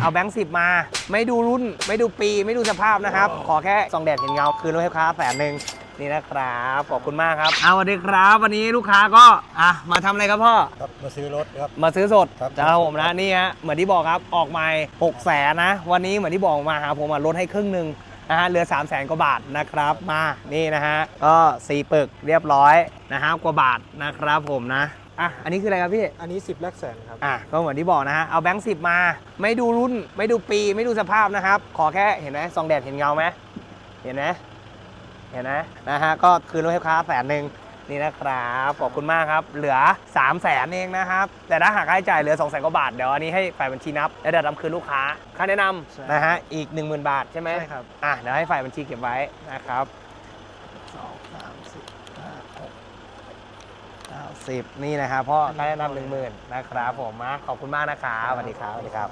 เอาแบงค์สิบมา ไม่ดูรุ่น ไม่ดูปี ไม่ดูสภาพนะครับ ขอแค่ส่องแดดเห็นเงา คืนรถให้ลูกค้าแสนหนึ่งนี่นะครับ ขอบคุณมากครับ เอาสวัสดีครับ วันนี้ลูกค้าก็อะมาทำอะไรครับพ่อ ครับมาซื้อรถครับ มาซื้อสดครับจ้าผมนะนี่ฮะเหมือนที่บอกครับออกใหม่หกแสนนะ วันนี้เหมือนที่บอกมาหาผมอะลดให้ครึ่งหนึ่งนะฮะเหลือ3 0 0แสนกว่าบาทนะครับมานี่นะฮะก็สี่ปึกเรียบร้อยนะฮะกว่าบาทนะครับผมนะ อะอันนี้คืออะไรครับพี่ อันนี้ 10แลกแสนครับ อะก็เหมือนที่บอกนะฮะเอาแบงค์สิบมา ไม่ดูรุ่น ไม่ดูปี ไม่ดูสภาพนะครับ ขอแค่เห็นไหมซองแดดเห็นเงาไหมเห็นไหมเห็นไหมนะฮะก็คืนรถให้ลูกค้าแสนหนึ่งนี่นะครับขอบคุณมากครับ เหลือ 3 0 0แสนเองนะครับ แต่ถ้าหากค่าใช้จ่ายเหลือ2 0 0แสนกว่าบาท เดี๋ยวอันนี้ให้ฝ่ายบัญชีนับ แล้วเดี๋ยวนำคืนลูกค้า ค่าแนะนใช่ำนะฮะอีก 10,000 บาทใช่ไหมใช่ครับอะเดี๋ยวให้ฝ่ายบัญชีเก็บไว้นะครับ สองสามสี่ห้า หกสิบนี่นะครับพ่อค่าแนะนำหนึ่งหมื่นนะครับผมนะขอบคุณมากนะครับสวัสดีครับสวัสดีครับ